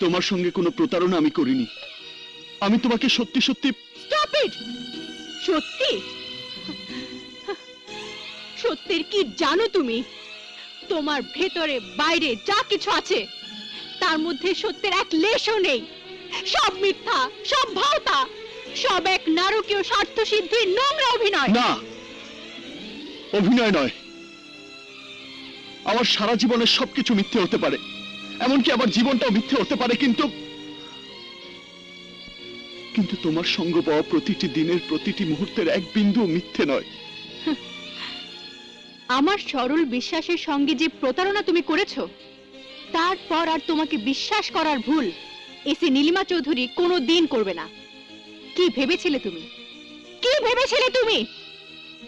তোমার সঙ্গে কোনো প্রতারণা আমি করিনি। আমি তোমাকে সত্যি সত্যি স্টপ ইট সত্যি? সত্যির কি জানো তুমি? তোমার ভেতরে বাইরে যা কিছু আছে তার মধ্যে সত্যের এক লেশও নেই। সব মিথ্যা সব ভাওতা সব এক নারকীয় স্বার্থ সিদ্ধির নোংরা অভিনয়। না অভিনয় নয়। আমার সারা জীবনের সবকিছু মিথ্যে হতে পারে। এমনকি আমার জীবনটাও মিথ্যে হতে পারে, কিন্তু কিন্তু তোমার সঙ্গ পাওয়া প্রতিটি দিনের প্রতিটি মুহূর্তের এক বিন্দু মিথ্যে নয়। আমার সরল বিশ্বাসের সঙ্গে যে প্রতারণা তুমি করেছ, তারপর আর তোমাকে বিশ্বাস করার ভুল এসে নীলিমা চৌধুরী কোনো দিন করবে না। কি ভেবেছিলে তুমি? কি ভেবেছিলে তুমি?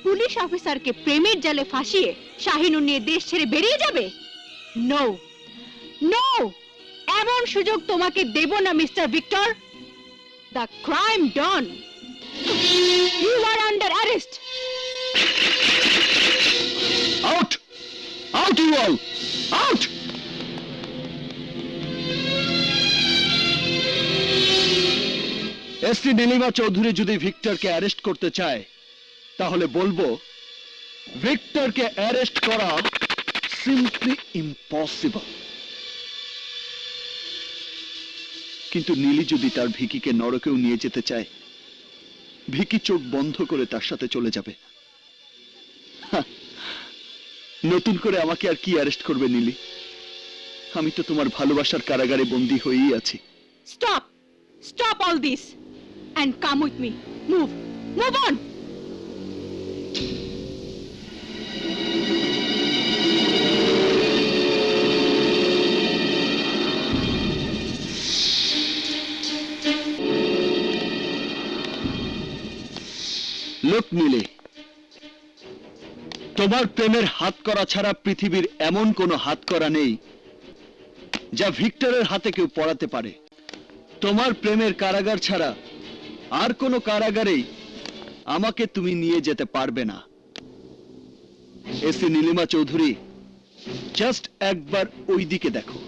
পুলিশ অফিসারকে প্রেমের জালে ফাঁসিয়ে শাহিনুর নিয়ে দেশ ছেড়ে বেরিয়ে যাবে? নো নো এমন সুযোগ তোমাকে দেব না mister Victor. The crime don you are under arrest out out you all out SP Nilima Chowdhury যদি ভিক্টরকে অ্যারেস্ট করতে চায় তাহলে বলব ভিক্টরকে অ্যারেস্ট করা সিম্পলি ইম্পসিবল কিন্তু নীলি যদি তার ভিকিকে নরকেও নিয়ে যেতে চায়, ভিকি চোখ বন্ধ করে তার সাথে চলে যাবে। নতুন করে আমাকে আর কি অ্যারেস্ট করবে নীলি? আমি তো তোমার ভালোবাসার কারাগারে বন্দী হয়েই আছি। Stop stop all this and come with me move move on! লোক নীলি তোমার প্রেমের হাত করা ছাড়া পৃথিবীর এমন কোনো হাত করা নেই যা ভিক্টরের হাতে কেউ পড়াতে পারে। তোমার প্রেমের কারাগার ছাড়া আর কোনো কারাগারেই আমাকে তুমি নিয়ে যেতে পারবে না। এসি নীলিমা চৌধুরী জাস্ট একবার ওই দিকে দেখো।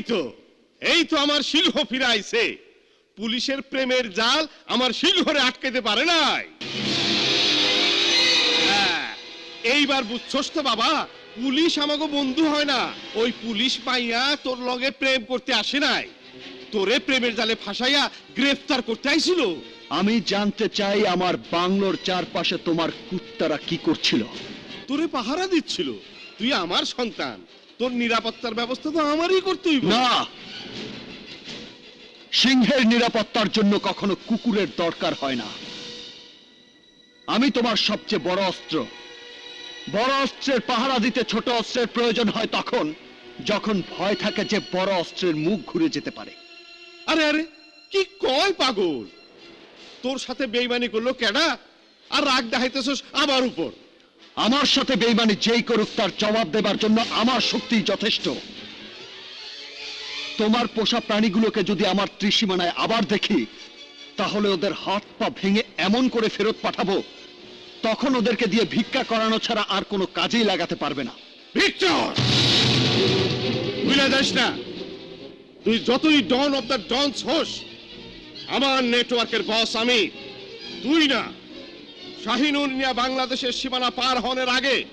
এই তো এই তো আমার সিংহ ফিরে আইছে পুলিশের প্রেমের জাল আমার সিংহরে আটকাতে পারে নাই। হ্যাঁ, এইবার বুঝছস তো বাবা পুলিশ আমাকে বন্ধু হয় না। ওই পুলিশ পাইয়া তোর লগে প্রেম করতে আসে নাই। তোরে প্রেমের জালে ফাঁসাইয়া গ্রেফতার করতে আইছিল। আমি জানতে চাই আমার বাংলোর চারপাশে তোমার কুত্তারা কি করছিল? তোরে পাহারা দিচ্ছিল তুই আমার সন্তান। তোর নিরাপত্তার ব্যবস্থা তো আমারই করতে হইব না। সিংহের নিরাপত্তার জন্য কখনো কুকুরের দরকার হয় না। আমি তোমার সবচেয়ে বড় অস্ত্র। বড় অস্ত্রের পাহারা দিতে ছোট অস্ত্রের প্রয়োজন হয় তখন যখন ভয় থাকে যে বড় অস্ত্রের মুখ ঘুরে যেতে পারে। আরে আরে কি কয় পাগল? তোর সাথে বেইমানি করল কেডা? আর রাগ দেখাইতেছস আমার উপর। আমার সাথে বেইমানি যেই করুক, তার জবাব দেবার জন্য আমার শক্তি যথেষ্ট। তোমার পোষা প্রাণীগুলোকে যদি আমার ত্রিসীমানায় আবার দেখি, তাহলে ওদের হাত পা ভেঙে এমন করে ফেরত পাঠাবো, তখন ওদেরকে দিয়ে ভিক্ষা করানো ছাড়া আর কোনো কাজেই লাগাতে পারবে না। না, তুই যতই ডন অফ দ্য ডনস হোস, আমার নেটওয়ার্কের বস আমি, তুই না। শাহিনুর বাংলাদেশের সীমানা পার হওয়ার আগে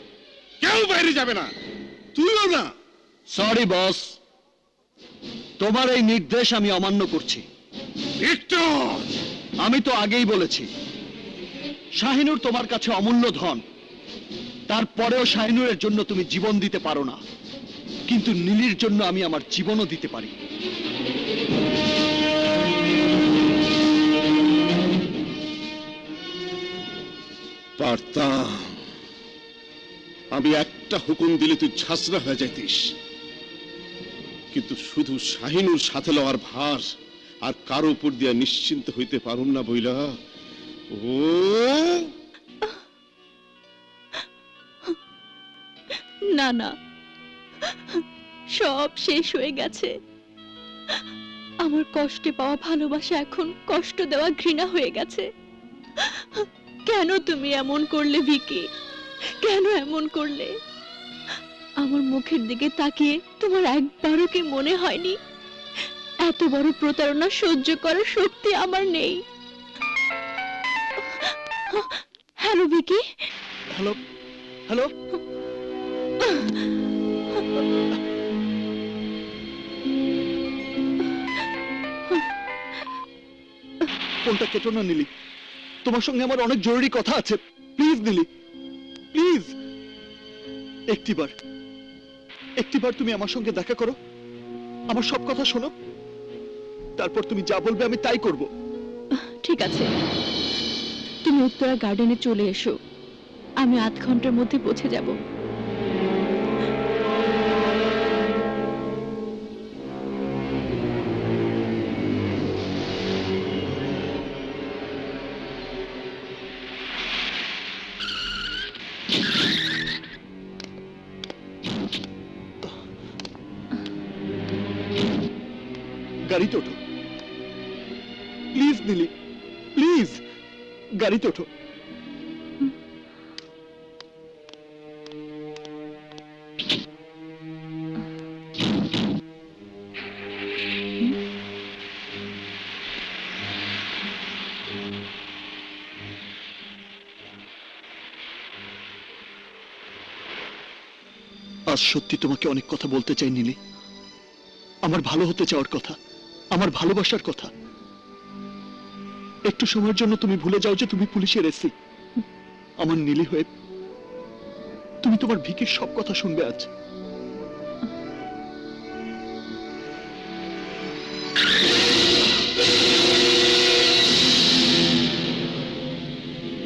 কেউ বাইরে যাবে না। তুইও না। সরি বস তোমার এই নির্দেশ আমি অমান্য করছি। আমি তো আগেই বলেছি শাহিনুর তোমার কাছে অমূল্য ধন। তারপরেও শাহিনুরের জন্য তুমি জীবন দিতে পারো না। কিন্তু নীলির জন্য আমি আমার জীবনও দিতে পারি। পারতাম আমি একটা হুকুম দিলে তুই ঝাঁসরা হয়ে যাইতিস। কিন্তু শুধু শাহিনুর সাথে লওয়ার ভার আর কারও উপর দিয়া নিশ্চিন্ত হইতে পারুম না বইলা। ও! না না। সব শেষ হয়ে গেছে। আমার কষ্টে পাওয়া ভালোবাসা এখন কষ্ট দেওয়া ঘৃণা হয়ে গেছে। কেন তুমি এমন করলে, ভিকি? কেন এমন করলে? আমার মুখের দিকে তাকিয়ে তোমার একবারও কি মনে হয়নি? এত বড় প্রতারণা সহ্য করার শক্তি আমার নেই। Hello, Vicky? হ্যালো? হ্যালো? ফোনটা কেটো না, নিলি। তোমার সঙ্গে আমার অনেক জরুরি কথা আছে। প্লিজ দিলি। প্লিজ একটিবার। একটিবার তুমি আমার সঙ্গে দেখা করো। আমার সব কথা শোনো। তারপর তুমি যা বলবে আমি তাই করব। ঠিক আছে। তুমি উত্তরা গার্ডেনে চলে এসো। আমি আধ ঘণ্টার মধ্যে পৌঁছে যাব। গাড়িতে ওঠো। প্লিজ দিলি। প্লিজ গাড়িতে ওঠো। আজ সত্যি তোমাকে অনেক কথা বলতে চাই, নীলি। আমার ভালো হতে চাওয়ার কথা, আমার ভালোবাসার কথা। একটু সময়ের জন্য তুমি ভুলে যাও যে তুমি পুলিশের এসি। আমার নীলি হয়ে তুমি তোমার ভিকির সব কথা শুনবে আজ।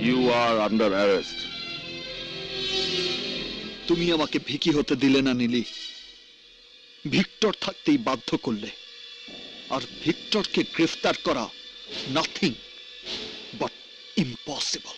ইউ আর আন্ডার অ্যারেস্ট তুমি আমাকে ভিকি হতে দিলে না, নীলি। ভিক্টর থাকতেই বাধ্য করলে। আর ভিক্টরকে গ্রেফতার করা নাথিং বাট ইম্পসিবল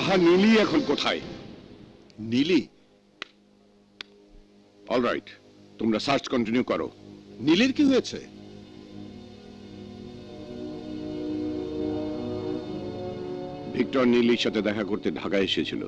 আহা নীলি এখন কোথায়? নীলি? অলরাইট তোমরা সার্চ কন্টিনিউ করো। নীলির কি হয়েছে? ভিক্টর নীলির সাথে দেখা করতে ঢাকা এসেছিল।